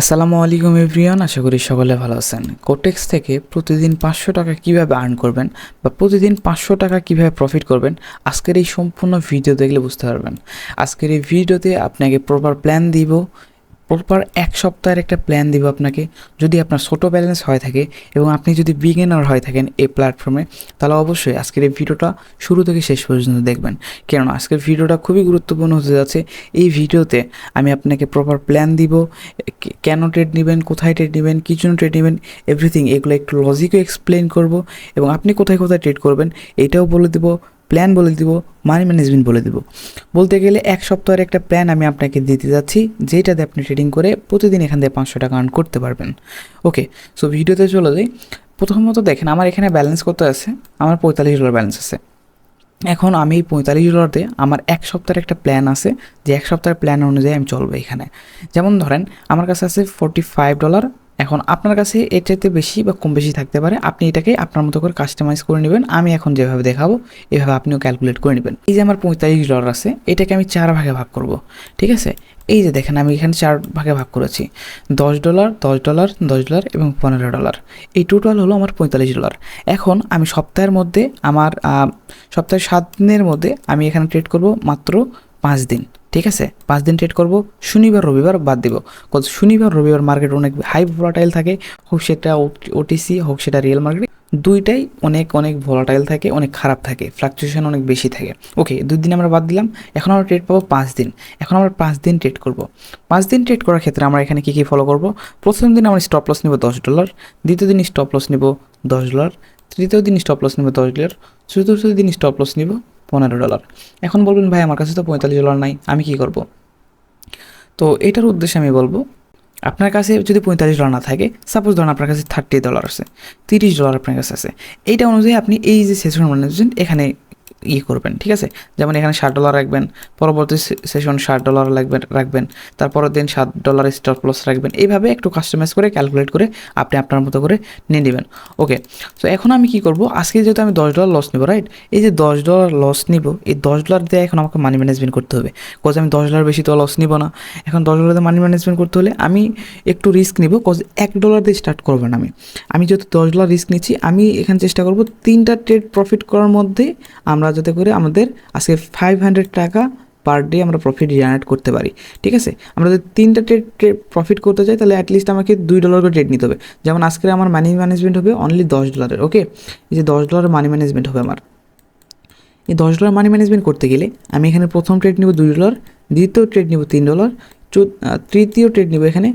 আসসালামু আলাইকুম এভরিওয়ান, আশা করি সকলে ভালো আছেন। কোটেক্স থেকে প্রতিদিন পাঁচশো টাকা কীভাবে আর্ন করবেন বা প্রতিদিন পাঁচশো টাকা কীভাবে প্রফিট করবেন, আজকের এই সম্পূর্ণ ভিডিও দেখলে বুঝতে পারবেন। আজকের এই ভিডিওতে আপনাকে প্রপার প্ল্যান দিব প্রপার এক সপ্তাহের একটা প্ল্যান দিব আপনাকে। যদি আপনার ছোটো ব্যালেন্স হয়ে থাকে এবং আপনি যদি বিগিনার হয়ে থাকেন এই প্ল্যাটফর্মে তাহলে অবশ্যই আজকের এই ভিডিওটা শুরু থেকে শেষ পর্যন্ত দেখবেন। কেননা আজকের ভিডিওটা খুবই গুরুত্বপূর্ণ হতে যাচ্ছে। এই ভিডিওতে আমি আপনাকে প্রপার প্ল্যান দিব কেন ট্রেড নেবেন, কোথায় ট্রেড নেবেন, কী জন্য ট্রেড নেবেন এভরিথিং এগুলো একটু লজিকও এক্সপ্লেন করব এবং আপনি কোথায় কোথায় ট্রেড করবেন, এটাও বলে দিব। প্ল্যান বলে দিব মানি ম্যানেজমেন্ট বলে দিব। বলতে গেলে এক সপ্তাহের একটা প্ল্যান আমি আপনাকে দিতে যাচ্ছি যেটাতে আপনি ট্রেডিং করে প্রতিদিন এখান থেকে পাঁচশো টাকা আর্ন করতে পারবেন। ওকে সো ভিডিওতে চলে যাই। প্রথমত দেখেন, আমার এখানে ব্যালেন্স কত আছে? আমার পঁয়তাল্লিশ ডলার ব্যালেন্স আছে। এখন আমি পঁয়তাল্লিশ ডলারতে আমার এক সপ্তাহের একটা প্ল্যান আছে, যে এক সপ্তাহের প্ল্যান অনুযায়ী আমি চলবো এখানে। যেমন ধরেন, আমার কাছে আছে ফোর্টি ফাইভ ডলার এখন আপনার কাছে এর চাইতে বেশি বা কম বেশি থাকতে পারে আপনি এটাকে আপনার মতো করে কাস্টমাইজ করে নেবেন। আমি এখন যেভাবে দেখাবো এভাবে আপনিও ক্যালকুলেট করে নেবেন। এই যে আমার পঁয়তাল্লিশ ডলার আছে এটাকে আমি চার ভাগে ভাগ করব ঠিক আছে? এই যে দেখেন আমি এখানে চার ভাগে ভাগ করেছি। দশ ডলার দশ ডলার দশ ডলার এবং পনেরো ডলার এই টোটাল হলো আমার পঁয়তাল্লিশ ডলার এখন আমি সপ্তাহের মধ্যে আমার আহ, সপ্তাহের সাত দিনের মধ্যে আমি এখানে ট্রেড করব মাত্র পাঁচ দিন, ঠিক আছে? পাঁচ দিন ট্রেড করব, শনিবার, রবিবার বাদ দিব। কত শনিবার, রবিবার মার্কেট অনেক হাই ভোলাটাইল থাকে, হোক সেটা ওটিসি হোক সেটা রিয়েল মার্কেট দুইটাই অনেক অনেক ভোলাটাইল থাকে, অনেক খারাপ থাকে ফ্লাকচুয়েশন অনেক বেশি থাকে। ওকে দুই দিন আমরা বাদ দিলাম, এখন আমরা ট্রেড পাবো পাঁচ দিন। এখন আমরা পাঁচ দিন ট্রেড করব। পাঁচ দিন ট্রেড করার ক্ষেত্রে আমরা এখানে কী কী ফলো করব? প্রথম দিন আমরা স্টপ লস নেব দশ ডলার দ্বিতীয় দিন স্টপ লস নেব দশ ডলার তৃতীয় দিন স্টপ লস নেব দশ ডলার চতুর্থ দিন স্টপ লস নিব পনেরো ডলার। এখন বলবেন, ভাই, আমার কাছে তো পঁয়তাল্লিশ ডলার নাই, আমি কি করব? তো এটার উদ্দেশ্যে আমি বলব, আপনার কাছে যদি পঁয়তাল্লিশ ডলার না থাকে সাপোজ ধরুন আপনার কাছে থার্টি ডলার আছে, তিরিশ ডলার আপনার কাছে আছে, এইটা অনুযায়ী আপনি এই যে সেশন ম্যানেজমেন্ট এখানে ইয়ে করবেন, ঠিক আছে? যেমন এখানে ষাট ডলার রাখবেন, পরবর্তী সেশন ষাট ডলার লাগবেন রাখবেন, তারপরের দিন সাত ডলার স্টপ লস রাখবেন। এইভাবে একটু কাস্টমাইজ করে ক্যালকুলেট করে আপনি আপনার মতো করে নিয়ে নেবেন। ওকে তো এখন আমি কি করব? আজকে যেহেতু আমি দশ ডলার লস নিব রাইট এই যে দশ ডলার লস নিব, এই দশ ডলার দিয়ে এখন আমাকে মানি ম্যানেজমেন্ট করতে হবে। কজ আমি দশ ডলার বেশি তো লস নিব না। এখন দশ ডলার দিয়ে মানি ম্যানেজমেন্ট করতে হলে আমি একটু রিস্ক নিব কজ এক ডলার দিয়ে স্টার্ট করব না আমি। আমি যেহেতু দশ ডলার রিস্ক নিচ্ছি, আমি এখানে চেষ্টা করব তিনটা ট্রেড প্রফিট করার মধ্যে আমরা যাতে করে আমাদের আজকে ফাইভ হান্ড্রেড টাকা পার ডে আমরা প্রফিট জেনারেট করতে পারি। ঠিক আছে? আমরা যদি তিনটা ট্রেড ট্রেড প্রফিট করতে চাই, তাহলে অ্যাটলিস্ট আমাকে দুই ডলার করে ট্রেড নিতে হবে। যেমন আজকে আমার মানি ম্যানেজমেন্ট হবে অনলি দশ ডলারের ওকে এই যে দশ ডলারের মানি ম্যানেজমেন্ট হবে আমার। এই দশ ডলার মানি ম্যানেজমেন্ট করতে গেলে আমি এখানে প্রথম ট্রেড নিব দুই ডলার দ্বিতীয় ট্রেড নিব তিন ডলার তৃতীয় ট্রেড নিব এখানে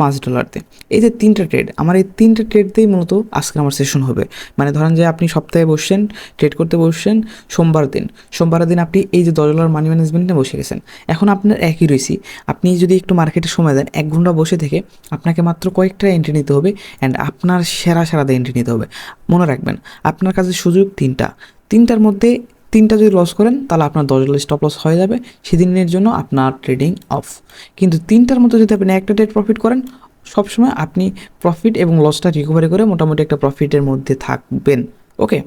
পাঁচ ডলারতে এই যে তিনটা ট্রেড আমার এই তিনটা ট্রেড দিয়েই মূলত আজকে আমার সেশন হবে। মানে ধরেন যে আপনি সপ্তাহে বসছেন ট্রেড করতে বসছেন, সোমবার দিন। সোমবার দিন আপনি এই যে দশ ডলার মানি ম্যানেজমেন্টে বসে গেছেন। এখন আপনার একই রয়েছি। আপনি যদি একটু মার্কেটে সময় দেন, এক ঘণ্টা বসে থেকে আপনাকে মাত্র কয়েকটা এন্ট্রি নিতে হবে অ্যান্ড আপনার সেরা সেরাতে এন্ট্রি নিতে হবে। মনে রাখবেন, আপনার কাছে সুযোগ তিনটা। তিনটার মধ্যে তিনটা যদি লস করেন, তাহলে আপনার দশ ডলার স্টপ লস হয়ে যাবে। সেদিনের জন্য আপনার ট্রেডিং অফ কিন্তু তিনটার মতো যদি আপনি একটা ডেট প্রফিট করেন, সবসময় আপনি প্রফিট এবং লসটা রিকভারি করে মোটামুটি একটা প্রফিটের মধ্যে থাকবেন। ওকে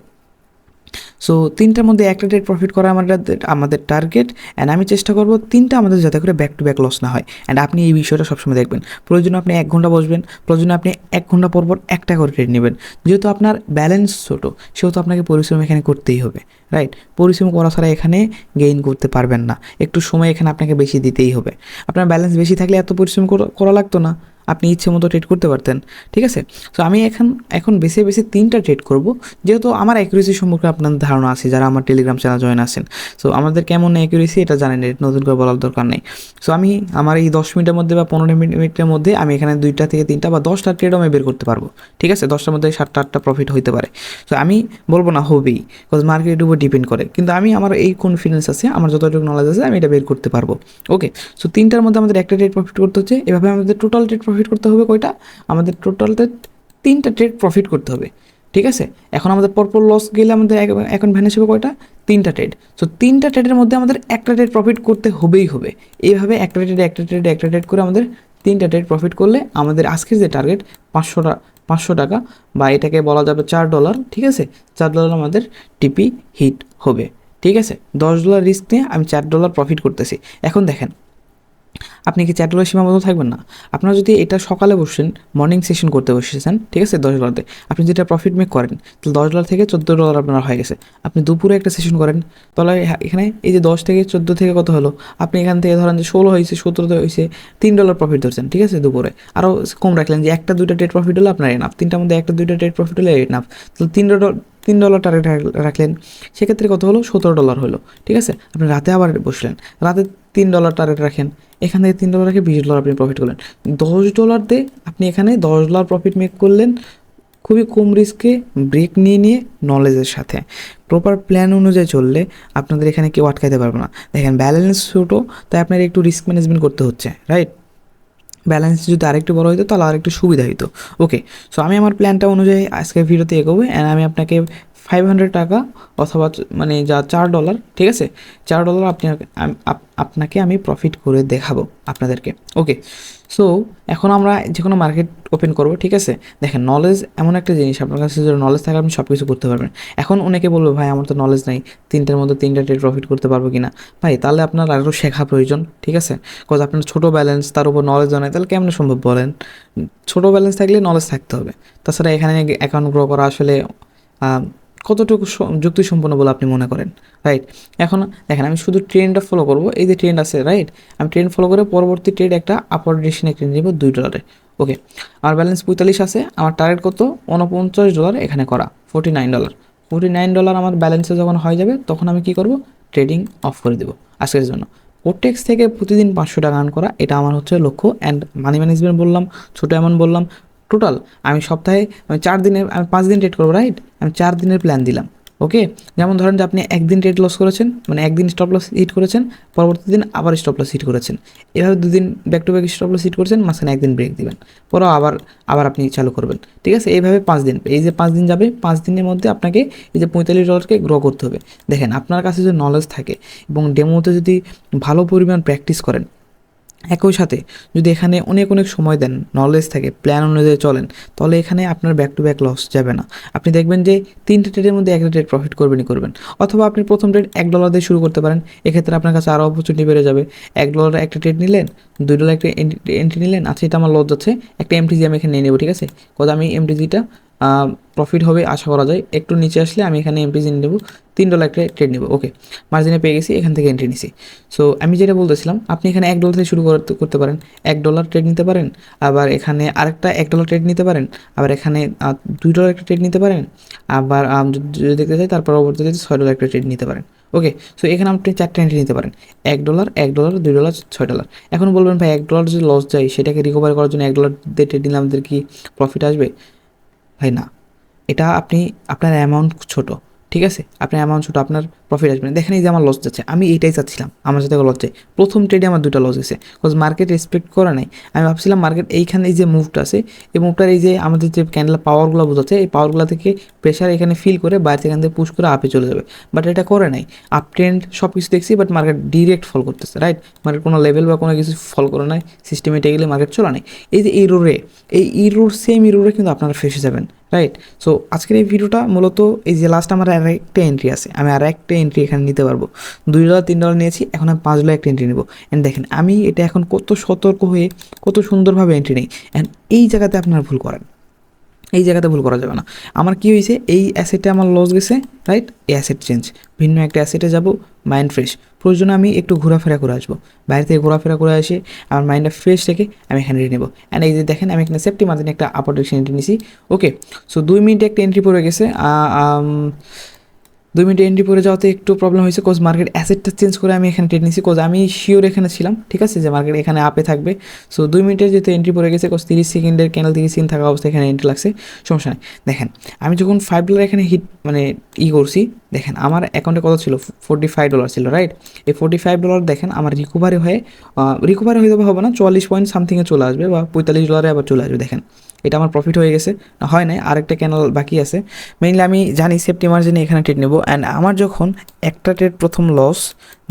সো তিনটার মধ্যে একটা ট্রেড প্রফিট করা আমাদের আমাদের টার্গেট অ্যান্ড আমি চেষ্টা করব তিনটা আমাদের যাতে করে ব্যাক টু ব্যাক লস না হয়। অ্যান্ড আপনি এই বিষয়টা সবসময় দেখবেন। প্রয়োজনে আপনি এক ঘণ্টা বসবেন, প্রয়োজনে আপনি এক ঘণ্টা পর পর একটা করে ট্রেড নেবেন। যেহেতু আপনার ব্যালেন্স ছোটো, সেহেতু আপনাকে পরিশ্রম এখানে করতেই হবে রাইট পরিশ্রম করা ছাড়া এখানে গেইন করতে পারবেন না। একটু সময় এখানে আপনাকে বেশি দিতেই হবে। আপনার ব্যালেন্স বেশি থাকলে এত পরিশ্রম করা লাগতো না। আপনি ইচ্ছে মতো ট্রেড করতে পারতেন, ঠিক আছে? তো আমি এখন এখন বেছে বেছে তিনটা ট্রেড করব। যেহেতু আমার অ্যাকুরেসি সম্পর্কে আপনার ধারণা আছে, যারা আমার টেলিগ্রাম চ্যানেল জয়েন আছেন। সো আমাদের কেমন অ্যাকুরেসি এটা জানেন নতুন করে বলার দরকার নেই। সো আমি, আমার এই দশ মিনিটের মধ্যে বা পনেরো মিনিটের মধ্যে আমি এখানে দুইটা থেকে তিনটা বা দশটা ট্রেডও আমি বের করতে পারব, ঠিক আছে? দশটার মধ্যে সাতটা, আটটা প্রফিট হইতে পারে। সো আমি বলব না হবেই বিকজ মার্কেটের উপর ডিপেন্ড করে। কিন্তু আমি, আমার এই কনফিডেন্স আছে, আমার যতটুকু নলেজ আছে, আমি এটা বের করতে পারব। ওকে সো তিনটার মধ্যে আমাদের একটা ট্রেড প্রফিট করতে হচ্ছে, এভাবে আমাদের টোটাল ট্রেড প্রফিট করতে হবে কয়টা? আমাদের টোটালটা তিনটা ট্রেড প্রফিট করতে হবে। ঠিক আছে? এখন আমাদের পরপর লস গেলে আমাদের এখন ভ্যানিশ হবে কয়টা? তিনটা ট্রেড সো তিনটা ট্রেডের মধ্যে আমাদের একটা ট্রেড প্রফিট করতে হবেই হবে। এইভাবে একটা ট্রেড একটা ট্রেড একটা ট্রেড করে আমাদের তিনটা ট্রেড প্রফিট করলে আমাদের আজকের যে টার্গেট পাঁচশো পাঁচশো টাকা বা এটাকে বলা যাবে চার ডলার ঠিক আছে? চার ডলার আমাদের টিপি হিট হবে। ঠিক আছে? দশ ডলার রিস্ক নিয়ে আমি চার ডলার প্রফিট করতেছি। এখন দেখেন আপনি কি চ্যাটগুলো সীমাবদ্ধ থাকবেন না? আপনারা যদি এটা সকালে বসছেন মর্নিং সেশন করতে বসেছেন, ঠিক আছে, দশ ডলারতে আপনি যেটা প্রফিট মেক করেন, তাহলে দশ ডলার থেকে চোদ্দ ডলার আপনার হয়ে গেছে। আপনি দুপুরে একটা সেশন করেন, তাহলে এখানে এই যে দশ থেকে চোদ্দ থেকে কত হলো? আপনি এখান থেকে ধরেন যে ষোলো হয়েছে, সতেরোতে হয়েছে, তিন ডলার প্রফিট ধরছেন, ঠিক আছে, দুপুরে। আরও কম রাখলেন যে একটা, দুইটা ট্রেড প্রফিট হলো আপনার এনাফ তিনটার মধ্যে একটা, দুইটা ট্রেড প্রফিট হলে এনাফ তাহলে তিন ডলার তিন ডলার টার্গেট রাখলেন, সেক্ষেত্রে কত হলো? সতেরো ডলার হলো, ঠিক আছে। আপনি রাতে আবার বসলেন, রাতে তিন ডলার টার্গেট রাখেন এখান থেকে তিন ডলার রেখে বিশ ডলার আপনি প্রফিট করলেন। দশ ডলার দিয়ে আপনি এখানে দশ ডলার প্রফিট মেক করলেন, খুবই কম রিস্কে ব্রেক নিয়ে নিয়ে নলেজের সাথে। প্রপার প্ল্যান অনুযায়ী চললে আপনাদের এখানে কেউ আটকাইতে পারবে না। দেখেন ব্যালেন্স ছোটো, তাই আপনার একটু রিস্ক ম্যানেজমেন্ট করতে হচ্ছে রাইট ব্যালেন্স যদি আরেকটু বড় হতো তাহলে আরেকটু সুবিধা হতো ওকে সো আমি আমার প্ল্যানটা অনুযায়ী আজকে ভিডিওতে এগোবো অ্যান্ড আমি আপনাকে ফাইভ হান্ড্রেড টাকা অথবা মানে যা চার ডলার ঠিক আছে? চার ডলার আপনি আপ- আপনাকে আমি প্রফিট করে দেখাবো আপনাদেরকে। ওকে সো এখন আমরা যে কোনো মার্কেট ওপেন করব, ঠিক আছে? দেখেন নলেজ এমন একটা জিনিস, আপনার কাছে যদি নলেজ থাকে, আপনি সব কিছু করতে পারবেন। এখন অনেকে বলবে, ভাই, আমার তো নলেজ নাই, তিনটার মধ্যে তিনটা ট্রেড প্রফিট করতে পারব কি না ভাই, তাহলে আপনার আরও শেখা প্রয়োজন, ঠিক আছে? কজ আপনার ছোটো ব্যালেন্স তার উপর নলেজও নাই তাহলে কেমন সম্ভব বলেন? ছোটো ব্যালেন্স থাকলে নলেজ থাকতে হবে। তাছাড়া এখানে অ্যাকাউন্ট গ্রো করা আসলে কতটুকু যুক্তিসম্পন্ন বলে আপনি মনে করেন? রাইট এখন দেখেন, আমি শুধু ট্রেনটা ফলো করব। এই যে ট্রেন্ড আছে রাইট আমি ট্রেন ফলো করে পরবর্তী ট্রেড একটা আপার ডিরেকশনে কিনে নেব দুই ডলারে ওকে আমার ব্যালেন্স পঁয়তাল্লিশ আছে, আমার টার্গেট কত? উনপঞ্চাশ ডলার এখানে করা forty nine dollar forty nine dollar আমার ব্যালেন্সে যখন হয়ে যাবে, তখন আমি কি করব? ট্রেডিং অফ করে দেবো আজকের জন্য। কোটেক্স থেকে প্রতিদিন পাঁচশো টাকা আর্ন করা, এটা আমার হচ্ছে লক্ষ্য। অ্যান্ড মানি ম্যানেজমেন্ট বললাম, ছোটো অ্যামাউন্ট বললাম টোটাল আমি সপ্তাহে আমি চার দিনের, আমি পাঁচ দিন ট্রেড করব রাইট আমি চার দিনের প্ল্যান দিলাম ওকে যেমন ধরেন যে আপনি একদিন ট্রেড লস করেছেন মানে একদিন স্টপ লস হিট করেছেন, পরবর্তী দিন আবার স্টপ লস হিট করেছেন। এভাবে দুদিন back to back stop loss hit করেছেন, মাঝখানে একদিন ব্রেক দিবেন, পরেও আবার আবার আপনি চালু করবেন, ঠিক আছে? এইভাবে পাঁচ দিন, এই যে পাঁচ দিন যাবে, পাঁচ দিনের মধ্যে আপনাকে এই যে পঁয়তাল্লিশ ডলারকে গ্রো করতে হবে। দেখেন, আপনার কাছে যদি নলেজ থাকে এবং ডেমোতে যদি ভালো পরিমাণ প্র্যাকটিস করেন একই সাথে যদি এখানে অনেক অনেক সময় দেন নলেজ থাকে প্ল্যান অনুযায়ী চলেন, তাহলে এখানে আপনার ব্যাক টু ব্যাক লস যাবে না। আপনি দেখবেন যে তিনটে ট্রেডের মধ্যে একটা ট্রেড প্রফিট করবেনই করবেন। অথবা আপনি প্রথম ট্রেড এক ডলার দিয়ে শুরু করতে পারেন, এক্ষেত্রে আপনার কাছে আরও অপরচুনিটি বেড়ে যাবে। এক ডলার একটা ট্রেড নিলেন, দুই ডলার একটা এন্ট্রি নিলেন আচ্ছা এটা আমার লস যাচ্ছে, একটা এমটিজি আমি এখানে নিয়ে নেব, ঠিক আছে? কত আমি এমটিজিটা প্রফিট হবে আশা করা যায়। একটু নিচে আসলে আমি এখানে এমটিজি নিয়ে নেব। তিন ডলার একটা ট্রেড নেব। ওকে মার্জিনে পেয়ে গেছি, এখান থেকে এন্ট্রি নিছি। সো আমি যেটা বলতেছিলাম, আপনি এখানে এক ডলার থেকে শুরু করতে পারেন। এক ডলার ট্রেড নিতে পারেন, আবার এখানে আরেকটা এক ডলার ট্রেড নিতে পারেন, আবার এখানে দুই ডলার একটা ট্রেড নিতে পারেন, আবার যদি দেখতে চাই তার পরবর্তীতে ছয় ডলার একটা ট্রেড নিতে পারেন। ওকে সো এখানে আপনি চারটে এন্ট্রি নিতে পারেন। এক ডলার এক ডলার দুই ডলার ছয় ডলার এখন বলবেন ভাই, এক ডলার যদি লস যায়, সেটাকে রিকভার করার জন্য এক ডলার দিয়ে ট্রেড নিলে আমাদের কি প্রফিট আসবে? ভাই না। এটা আপনি আপনার অ্যামাউন্ট ছোট। ঠিক আছে? আপনার অ্যামাউন্ট ছোটো, আপনার প্রফিট আসবে না। দেখেন এই যে আমার লস যাচ্ছে, আমি এইটাই চাচ্ছিলাম, আমার সাথে লস যায় প্রথম ট্রেডে আমার দুটো লস হয়েছে বিকজ মার্কেট রেসপেক্ট করে নাই। আমি ভাবছিলাম মার্কেট এইখানে এই যে মুভটা আছে, এই মুভটার এই যে আমাদের যে ক্যান্ডেল পাওয়ারগুলো বোঝাচ্ছে, এই পাওয়ারগুলো থেকে প্রেশার এখানে ফিল করে বাইরে থেকে এখান থেকে পুশ করে আপে চলে যাবে। বাট এটা করে নাই। আপ ট্রেন্ড সব কিছু দেখছি বাট মার্কেট ডিরেক্ট ফল করতেছে রাইট মার্কেট কোনো লেভেল বা কোনো কিছু ফল করে নাই সিস্টেমেটে গেলে মার্কেট চলা নাই। এই যে ইরোরে এই ইরোর সেম ইরোরে কিন্তু আপনারা ফেসে যাবেন। রাইট সো আজকের এই ভিডিওটা মূলত এই যে লাস্ট আমার আর একটা এন্ট্রি আছে। আমি আর একটা এন্ট্রি এখানে নিতে পারব। দুই ডলার তিন ডলার নিয়েছি, এখন আমি পাঁচ ডলার একটা এন্ট্রি নেব। অ্যান্ড দেখেন, আমি এটা এখন কত সতর্ক হয়ে কত সুন্দরভাবে এন্ট্রি নেই। অ্যান্ড এই জায়গাতে আপনারা ভুল করেন। এই জায়গাতে ভুল করা যাবে না। আমার কি হয়েছে, এই অ্যাসেটে আমার লস গেছে রাইট এই অ্যাসেট চেঞ্জ ভিন্ন একটা অ্যাসেটে যাব মাইন্ড ফ্রেশ প্রয়োজনে আমি একটু ঘোরাফেরা করে আসব। বাইরে থেকে ঘোরাফেরা করে আসে আমার মাইন্ডটা ফ্রেশ রেখে আমি এখানে নেব। অ্যান্ড এই যে দেখেন, আমি এখানে সেফটি মার্জিনে একটা আপার ডিরেকশন এন্ট্রি নিছি। ওকে সো দুই মিনিটে একটা এন্ট্রি পড়ে গেছে দুই মিনিটে এন্ট্রি পরে যাওয়াতে একটু প্রবলেম হয়েছে কোজ মার্কেট অ্যাসেটটা চেঞ্জ করে আমি এখানে ট্রেড নিয়েছি কোজ আমি শিওর এখানে ছিলাম, ঠিক আছে? যে মার্কেট এখানে আপে থাকবে। সো দুই মিনিটের যেহেতু এন্ট্রি পড়ে গেছে কোজ তিরিশ সেকেন্ডের ক্যানেল থেকে সিন থাকা অবস্থায় এখানে এন্ট্রি লাগছে, সমস্যা নেই। দেখেন, আমি যখন ফাইভ ডলার এখানে হিট মানে ই করছি, দেখেন, আমার অ্যাকাউন্টে কত ছিল? ফোর্টি ফাইভ ডলার ছিল রাইট এই ফোর্টি ফাইভ ডলার দেখেন, আমার রিকভারি হয়ে রিকভারি হয়ে যাবে হবে না, চুয়াল্লিশ পয়েন্ট সামথিংয়ে চলে আসবে বা পঁয়তাল্লিশ ডলারে আবার চলে আসবে, দেখেন। এটা আমার প্রফিট হয়ে গেছে। হয় নাই, আরেকটা ক্যানেল বাকি আছে। মেইনলি আমি জানি সেফটি মার্জিনে এখানে ট্রেড নেব। অ্যান্ড আমার যখন একটা ট্রেড প্রথম লস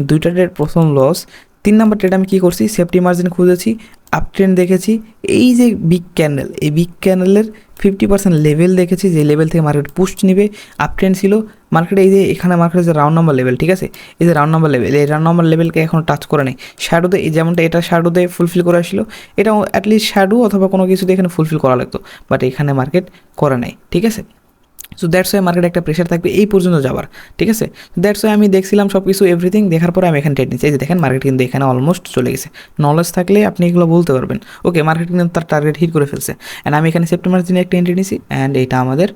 দুইটা ট্রেড প্রথম লস তিন নম্বর ট্রেড আমি কী করছি? সেফটি মার্জিন খুঁজেছি আপ ট্রেন দেখেছি। এই যে বিগ ক্যান্ডেল এই বিগ ক্যান্ডেলের ফিফটি পার্সেন্ট লেভেল দেখেছি, যে লেভেল থেকে মার্কেট পুস্ট নিবে আপ ট্রেন ছিল। মার্কেটে এই যে এখানে মার্কেটে যে রাউন্ড নাম্বার লেভেল ঠিক আছে? এই যে রাউন্ড নাম্বার লেভেল এই রাউন্ড নাম্বার লেভেলকে এখন টাচ করে নেই। শ্যাডোতে যেমনটা এটা শ্যাডোতে ফুলফিল করে আসলো, এটাও অ্যাটলিস্ট শ্যাডো অথবা কোনো কিছুতে এখানে ফুলফিল করা লাগতো বাট এখানে মার্কেট করে নাই, ঠিক আছে? সো দ্যাটস ওয়াই মার্কেটে একটা প্রেশার থাকবে এই পর্যন্ত যাওয়ার, ঠিক আছে? দ্যাটস ওয়াই আমি দেখছিলাম সব কিছু এভরিথিং দেখার পরে আমি এখানে ট্রেড নিচ্ছি। এই যে দেখেন মার্কেট কিন্তু এখানে অলমোস্ট চলে গেছে। নলেজ থাকলে আপনি এগুলো বলতে পারবেন। ওকে মার্কেট কিন্তু তার টার্গেট হিট করে ফেলছে। অ্যান্ড আমি এখানে সেপ্টেম্বর দিনে একটা এন্ট্রি নিয়েছি অ্যান্ড এটা আমাদের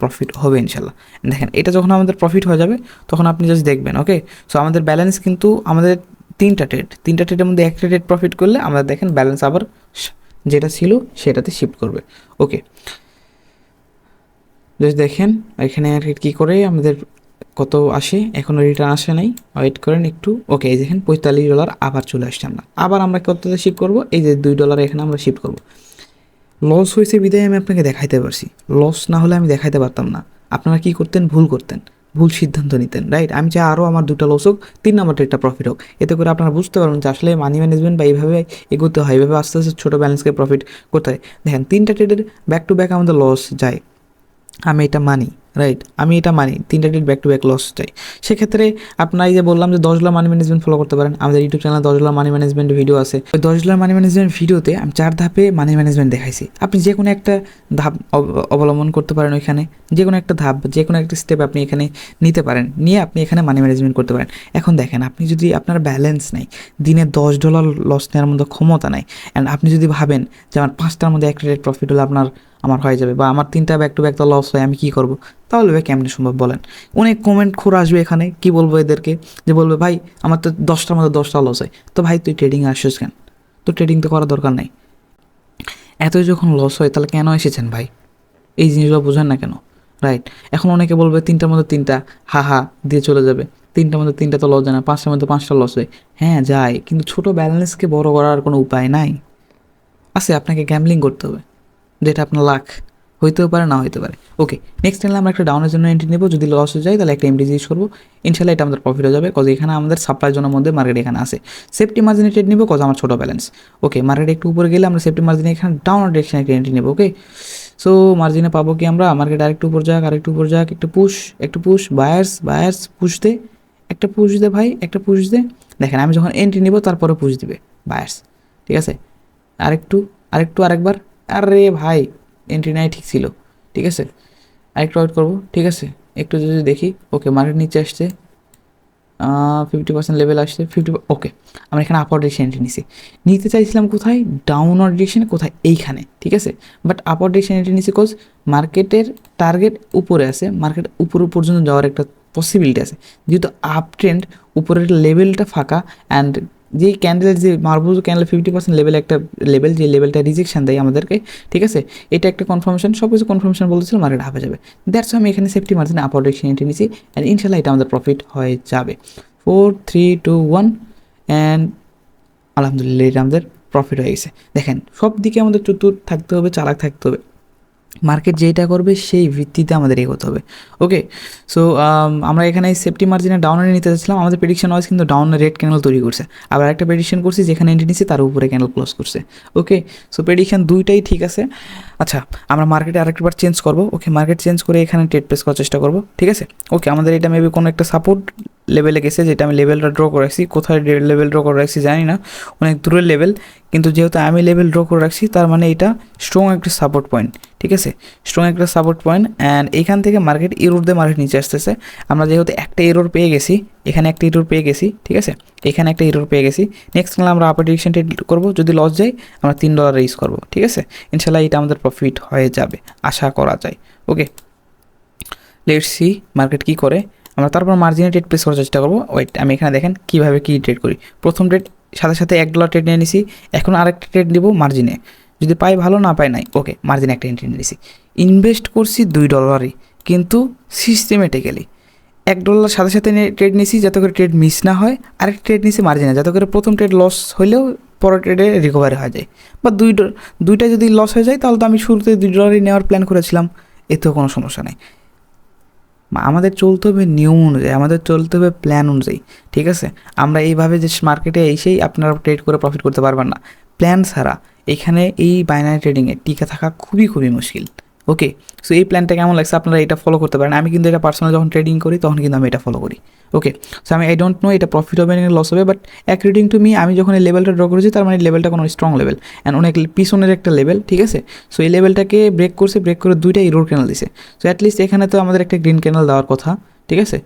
প্রফিট হবে ইনশাল্লাহ। দেখেন, এটা যখন আমাদের প্রফিট হয়ে যাবে, তখন আপনি জাস্ট দেখবেন ওকে সো আমাদের ব্যালেন্স কিন্তু আমাদের তিনটা ট্রেড তিনটা ট্রেডের মধ্যে একটা ট্রেড প্রফিট করলে আমাদের দেখেন ব্যালেন্স আবার যেটা ছিল সেটাতে শিফট করবে ওকে জাস্ট দেখেন, এখানে আর কী করে আমাদের কত আসে? এখনও রিটার্ন আসে নাই। ওয়েট করেন একটু ওকে এই দেখেন পঁয়তাল্লিশ ডলার আবার চলে আসছে আমরা। আবার আমরা কততে শিফট করব? এই যে দুই ডলার এখানে আমরা শিফট করব। লস হয়েছে বিদায় আমি আপনাকে দেখাইতে পারছি। লস না হলে আমি দেখাইতে পারতাম না। আপনারা কি করতেন? ভুল করতেন। ভুল সিদ্ধান্ত নিতেন রাইট আমি চাই আরও আমার দুটো লস হোক, তিন নম্বর ট্রেডটা প্রফিট হোক। এতে করে আপনারা বুঝতে পারবেন যে আসলে মানি ম্যানেজমেন্ট বা এইভাবে এগোতে হয়, এভাবে আস্তে আস্তে ছোটো ব্যালেন্সকে প্রফিট করতে হয়। দেখেন, তিনটা ট্রেডের ব্যাক টু ব্যাক আমাদের লস যায়। আমি এটা মানি। রাইট আমি এটা মানি, তিনটা date back to back loss চাই। সেক্ষেত্রে আপনার এই যে বললাম যে দশ ডলার মানি ম্যানেজমেন্ট ফলো করতে পারেন, আমাদের ইউটিউব চ্যানেলে দশ মানি ম্যানেজমেন্ট ভিডিও আছে। ওই দশ ডলার মানি ম্যানেজমেন্ট ভিডিওতে আমি চার ধাপে মানি ম্যানেজমেন্ট দেখাইছি। আপনি যে কোনো একটা ধাপ অব- অবলম্বন করতে পারেন ওইখানে, যে কোনো একটা ধাপ, যে কোনো একটা স্টেপ আপনি এখানে নিতে পারেন, নিয়ে আপনি এখানে মানি ম্যানেজমেন্ট করতে পারেন। এখন দেখেন, আপনি যদি আপনার ব্যালেন্স নেই, দিনে দশ ডলার লস নেওয়ার মতো ক্ষমতা নাই অ্যান্ড আপনি যদি ভাবেন যে আমার পাঁচটার মধ্যে একটা রেট প্রফিট হলে আপনার আমার হয়ে যাবে বা আমার তিনটা ব্যাক টু ব্যাক তো লস হয়, আমি কী করব? তাহলে ভাই কেমনি সম্ভব বলেন? অনেক কমেন্ট খোর আসবে এখানে, কি বলব এদেরকে? যে বলবে, ভাই, আমার তো দশটার মধ্যে দশটা লস হয়। তো ভাই, তুই ট্রেডিং আসিস কেন? তো ট্রেডিং তো করার দরকার নেই। এতই যখন লস হয়, তাহলে কেন এসেছেন ভাই? এই জিনিসগুলো বোঝেন না কেন? রাইট এখন অনেকে বলবে, তিনটার মধ্যে তিনটা। হা হা, দিয়ে চলে যাবে। তিনটার মধ্যে তিনটা তো লস যায় না, পাঁচটার মধ্যে পাঁচটা লস হয়। হ্যাঁ যায়। কিন্তু ছোট ব্যালেন্সকে বড় করার কোনো উপায় নাই। আছে, আপনাকে গ্যামলিং করতে হবে। যেটা আপনার লাখ হইতেও পারে না হইতে পারে। ওকে নেক্সট টাইম আমরা একটা ডাউনের জন্য এন্ট্রি নেব। যদি লস হয়ে যায় তাহলে একটা এমডি ইউজ করব। ইনশাল্লাহ এটা আমাদের প্রফিট হয়ে যাবে কজ এখানে আমাদের সাপ্লাই জনের মধ্যে মার্কেট এখানে আছে। সেফটি মার্জিনে ট্রেড নেব কজ আমার ছোটো ব্যালেন্স ওকে মার্কেট একটু উপরে গেলে আমরা সেফটি মার্জিনে এখানে ডাউন ডিরেকশনে একটা এন্ট্রি নেব ওকে সো মার্জিনে পাবো কি আমরা? মার্কেট আরেকটু উপর যাক, আরেকটু উপর যাক, একটু পুশ একটু পুশ বায়ার্স বায়ার্স পুশ দে। একটা পুশ দে ভাই, একটা পুশ দে। দেখেন, আমি যখন এন্ট্রি নেব, তারপরে পুশ দিবে বায়ার্স ঠিক আছে? আরেকটু আরেকটু, আরেকবার। আরে ভাই এন্ট্রি নাই, ঠিক ছিল। ঠিক আছে? আরেকটু ওয়েট করব, ঠিক আছে? একটু যদি দেখি ওকে মার্কেট নিচে আসছে। ফিফটি পার্সেন্ট লেভেল আসছে ফিফটি ওকে আমরা এখানে আপার ডিরেকশন এন্ট্রি নিছি। নিতে চাইছিলাম কোথায়? ডাউনওয়ার্ড ডিরেকশনে কোথায়? এইখানে, ঠিক আছে? বাট আপার ডিরেকশন এন্ট্রি নিছি কোজ মার্কেটের টার্গেট উপরে আছে মার্কেট উপর পর্যন্ত যাওয়ার একটা পসিবিলিটি আছে। যেহেতু আপ ট্রেন্ড উপরের লেভেলটা ফাঁকা অ্যান্ড যেই ক্যান্ডেলের যে marble candle fifty percent level একটা লেভেল যে লেভেলটা রিজেকশন দেয় আমাদেরকে, ঠিক আছে? এটা একটা কনফার্মেশন সব কিছু কনফার্মেশন বলতেছিল মার্কেট হাফে যাবে। দ্যাটস আমি এখানে safety margin upper direction entry নিছি অ্যান্ড ইনশাল্লাহ এটা আমাদের প্রফিট হয়ে যাবে। Four three two one and আলহামদুলিল্লাহ এটা আমাদের প্রফিট হয়ে গেছে। দেখেন সব দিকে আমাদের চতুর থাকতে হবে, চালাক থাকতে হবে। মার্কেট যেটা করবে, সেই ভিত্তিতে আমাদের এগোতে হবে। ওকে সো আমরা এখানে সেফটি মার্জিনে ডাউনে নিতে চাচ্ছিলাম আমাদের প্রেডিকশন ওয়াইজ কিন্তু ডাউন রেড ক্যান্ডেল তৈরি করছে। আবার একটা প্রেডিকশন করছি যেখানে এন্ট্রি নিচ্ছে, তার উপরে ক্যান্ডেল ক্লোজ করছে। ওকে সো প্রেডিকশন দুইটাই ঠিক আছে। আচ্ছা আমরা মার্কেটে আরেকবার চেঞ্জ করব। ওকে মার্কেট চেঞ্জ করে এখানে ট্রেড প্লেস করার চেষ্টা করব। ঠিক আছে? ওকে আমাদের এটা মেবি কোনো একটা সাপোর্ট লেভেলে গেছে, যেটা আমি লেভেলটা ড্র করে রাখছি কোথায় লেভেল ড্র করে রাখছি জানি না, অনেক দূরের লেভেল কিন্তু যেহেতু আমি লেভেল ড্র করে রাখছি, তার মানে এটা স্ট্রং একটা সাপোর্ট পয়েন্ট ঠিক আছে? স্ট্রং একটা সাপোর্ট পয়েন্ট অ্যান্ড এখান থেকে মার্কেট ইরোর দিয়ে মার্কেট নিচে আসতেছে। আমরা যেহেতু একটা ইরোর পেয়ে গেছি, এখানে একটা ইরোর পেয়ে গেছি, ঠিক আছে? এখানে একটা ইরোর পেয়ে গেছি। নেক্সট গেলে আমরা আপার ডিরেকশন ট্রেড করব। যদি লস যায়, আমরা তিন ডলার রেজ করব, ঠিক আছে? ইনশাল্লাহ এটা আমাদের প্রফিট হয়ে যাবে, আশা করা যায়। ওকে লেটস সি মার্কেট কী করে? আমরা তারপর মার্জিনে ট্রেড প্লেস করার চেষ্টা করব। ওয়েট আমি এখানে দেখেন কীভাবে কী ট্রেড করি। প্রথম ট্রেড সাথে সাথে এক ডলার ট্রেড নিয়ে নিছি। এখন আরেকটা ট্রেড নিব মার্জিনে যদি পাই ভালো, না পাই নাই ওকে মার্জিনে একটা এন্ট্রি নিয়েছি ইনভেস্ট করছি দুই ডলারই কিন্তু সিস্টেমেটিক্যালি এক ডলার সাথে সাথে ট্রেড নিয়েছি যাতে করে ট্রেড মিস না হয়। আরেকটা ট্রেড নিয়েছি মার্জিনে যাতে করে প্রথম ট্রেড লস হলেও পরের ট্রেডে রিকভারি হয়ে যায়। বা দুই দুইটা যদি লস হয়ে যায়, তাহলে তো আমি শুরুতে দুই ডলারই নেওয়ার প্ল্যান করেছিলাম। এতেও কোনো সমস্যা নেই। আমাদের চলতে হবে নিয়ম অনুযায়ী, আমাদের চলতে হবে প্ল্যান অনুযায়ী, ঠিক আছে? আমরা এইভাবে যে মার্কেটে এসেই আপনারা ট্রেড করে প্রফিট করতে পারবেন না। প্ল্যান ছাড়া এখানে এই বাইনারি ট্রেডিংয়ে টিকে থাকা খুবই খুবই মুশকিল। ওকে সো এই প্ল্যানটা কেমন লাগছে? আপনারা এটা ফলো করতে পারেন। আমি কিন্তু এটা পার্সোনাল যখন ট্রেডিং করি, তখন কিন্তু আমি এটা ফলো করি। ওকে সো আমি আই ডোন্ট নো এটা প্রফিট হবে না লস হবে বাট অ্যাক্রিডিং টু মি আমি যখন এই লেভেলটা ড্র করেছি, তার মানে লেভেলটা কোনো স্ট্রং লেভেল অ্যান্ড অনেক পিছনের একটা লেভেল ঠিক আছে? সো এই লেভেলটাকে ব্রেক করছে ব্রেক করে দুইটা ইরোর ক্যানেল দিছে। সো অ্যাটলিস্ট এখানে তো আমাদের একটা গ্রিন ক্যানেল দেওয়ার কথা, ঠিক আছে?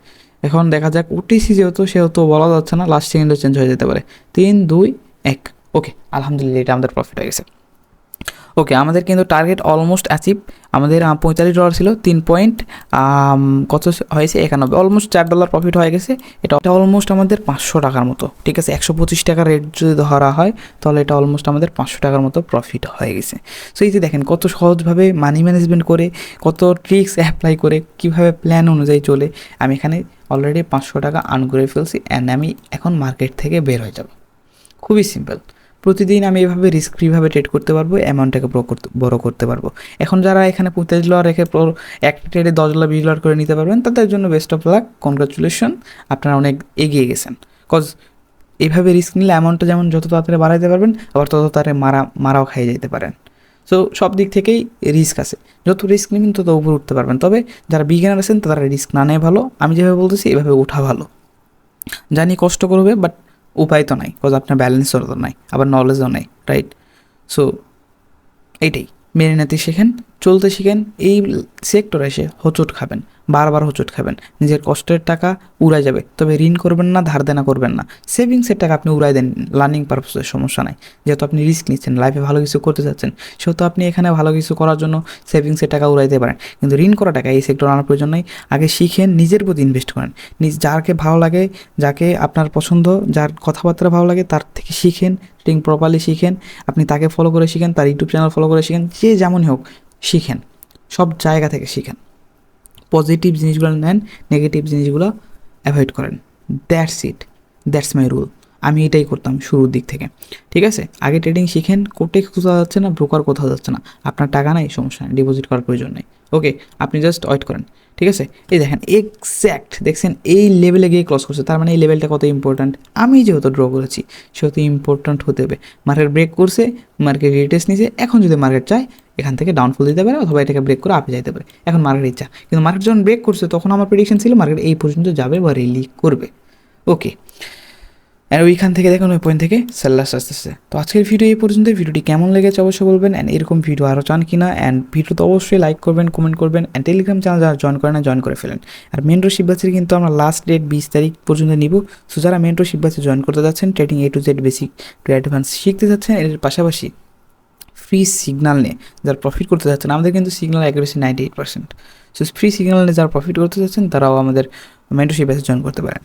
এখন দেখা যাক ওটিসি যেহেতু, সেহেতু বলা যাচ্ছে না লাস্ট সেকেন্ডও চেঞ্জ হয়ে যেতে পারে। তিন, দুই, এক, ওকে, আলহামদুলিল্লাহ, এটা আমাদের প্রফিট হয়ে গেছে। ওকে আমাদের কিন্তু টার্গেট অলমোস্ট অ্যাচিভ আমাদের পঁয়তাল্লিশ ডলার ছিল, তিন পয়েন্ট কত হয়েছে একানব্বই অলমোস্ট চার ডলার প্রফিট হয়ে গেছে। এটা অলমোস্ট আমাদের পাঁচশো টাকার মতো, ঠিক আছে? একশো পঁচিশ টাকার রেট যদি ধরা হয়, তাহলে এটা অলমোস্ট আমাদের পাঁচশো টাকার মতো প্রফিট হয়ে গেছে। সো এই যে দেখেন, কত সহজভাবে মানি ম্যানেজমেন্ট করে, কত ট্রিক্স অ্যাপ্লাই করে, কীভাবে প্ল্যান অনুযায়ী চলে, আমি এখানে অলরেডি পাঁচশো টাকা আর্ন করে ফেলছি অ্যান্ড আমি এখন মার্কেট থেকে বের হয়ে যাব। খুবই সিম্পল প্রতিদিন আমি এভাবে রিস্ক ফ্রিভাবে ট্রেড করতে পারব অ্যামাউন্টটাকে বড় করতে বড় করতে পারব। এখন যারা এখানে পঁয়তাল্লিশ ডলার রেখে এক ট্রেডে দশ ডলার বিশ ডলার করে নিতে পারবেন, তাদের জন্য বেস্ট অফ লাক কনগ্রাচুলেশন আপনারা অনেক এগিয়ে গেছেন। কজ এইভাবে রিস্ক নিলে অ্যামাউন্টটা যেমন যত তাড়াতাড়ি বাড়াইতে পারবেন, আবার তত তাড়াতাড়ি মারা, মারাও খাইয়ে যেতে পারেন। সো সব দিক থেকেই রিস্ক আছে। যত রিস্ক নেবেন, তত উপরে উঠতে পারবেন। তবে যারা বিজ্ঞানার আছেন, তারা রিস্ক না নেয় ভালো। আমি যেভাবে বলতেছি, এভাবে ওঠা ভালো। জানি কষ্ট করবে বাট উপায় তো নাই কজ আপনার ব্যালেন্সও তো নাই, আবার নলেজও নাই রাইট সো এইটাই। মেনে নিতে শেখেন চলতে শিখেন, এই সেক্টরে এসে হোঁচট খাবেন, বারবার হোঁচট খাবেন। নিজের কষ্টের টাকা উড়াই যাবে, তবে ঋণ করবেন না, ধার দেনা করবেন না। সেভিংসের টাকা আপনি উড়াই দেন লার্নিং পারপোসের সমস্যা নাই। যেহেতু আপনি রিস্ক নিচ্ছেন লাইফে ভালো কিছু করতে চাচ্ছেন, সেহেতু আপনি এখানে ভালো কিছু করার জন্য সেভিংসের টাকা উড়াইতে পারেন। কিন্তু ঋণ করা টাকা এই সেক্টর আনার প্রয়োজন নেই। আগে শিখেন, নিজের প্রতি ইনভেস্ট করেন। নিজ যাকে ভালো লাগে, যাকে আপনার পছন্দ, যার কথাবার্তা ভালো লাগে, তার থেকে শিখেন ট্রেডিং প্রপারলি শিখেন। আপনি তাকে ফলো করে শিখেন, তার ইউটিউব চ্যানেল ফলো করে শিখেন, যে যেমনই হোক। শিখেন। সব জায়গা থেকে শিখেন। পজিটিভ জিনিসগুলো নেন নেগেটিভ জিনিসগুলো অ্যাভয়েড করেন। That's it that's my rule আমি এটাই করতাম শুরুর দিক থেকে। ঠিক আছে? আগে ট্রেডিং শিখেন, কোটে কোথাও যাচ্ছে না ব্রোকার কোথাও যাচ্ছে না। আপনার টাকা নাই, সমস্যা নেই ডিপোজিট করার প্রয়োজন নেই। ওকে আপনি জাস্ট ওয়েট করেন। ঠিক আছে? এই দেখেন এক্স্যাক্ট দেখছেন, এই লেভেলে গিয়ে ক্লস করছে। তার মানে এই লেভেলটা কত ইম্পর্ট্যান্ট আমি যেহেতু ড্র করেছি, সেহেতু ইম্পর্ট্যান্ট হতে হবে। মার্কেট ব্রেক করছে মার্কেট রিটেস্ট নিছে, এখন যদি মার্কেট চায়, এখান থেকে ডাউনফল দিতে পারে অথবা এটাকে ব্রেক করে আপে যাইতে পারে। এখন মার্কেট ইচ্ছা। কিন্তু মার্কেট যখন ব্রেক করছে, তখন আমার প্রেডিকশন ছিল মার্কেট এই পর্যন্ত যাবে বা রিলি করবে। ওকে অ্যান্ড ওইখান থেকে দেখুন, ওই পয়েন্ট থেকে সেল্লাস আসতেছে তো আজকের ভিডিও এই পর্যন্ত ভিডিওটি কেমন লেগেছে অবশ্যই বলবেন। অ্যান্ড এরকম ভিডিও আরও চান কিনা অ্যান্ড ভিডিও তো অবশ্যই লাইক করবেন কমেন্ট করবেন অ্যান্ড টেলিগ্রাম চ্যানেল যারা জয়েন করে না জয়েন করে ফেলেন। আর মেন্টরশিপ ব্যাচের কিন্তু আমরা লাস্ট ডেট বিশ তারিখ পর্যন্ত নিব। সো যারা মেন্টরশিপ ব্যাচে জয়েন করতে যাচ্ছেন trading A to Z basic to advance শিখতে যাচ্ছেন, এর পাশাপাশি ফ্রি সিগনাল নিয়ে যারা প্রফিট করতে যাচ্ছেন, আমাদের কিন্তু signal accuracy ninety eight percent so free signal নিয়ে যারা প্রফিট করতে যাচ্ছেন, তারাও আমাদের মেন্টরশিপ ব্যাচে জয়েন করতে পারেন।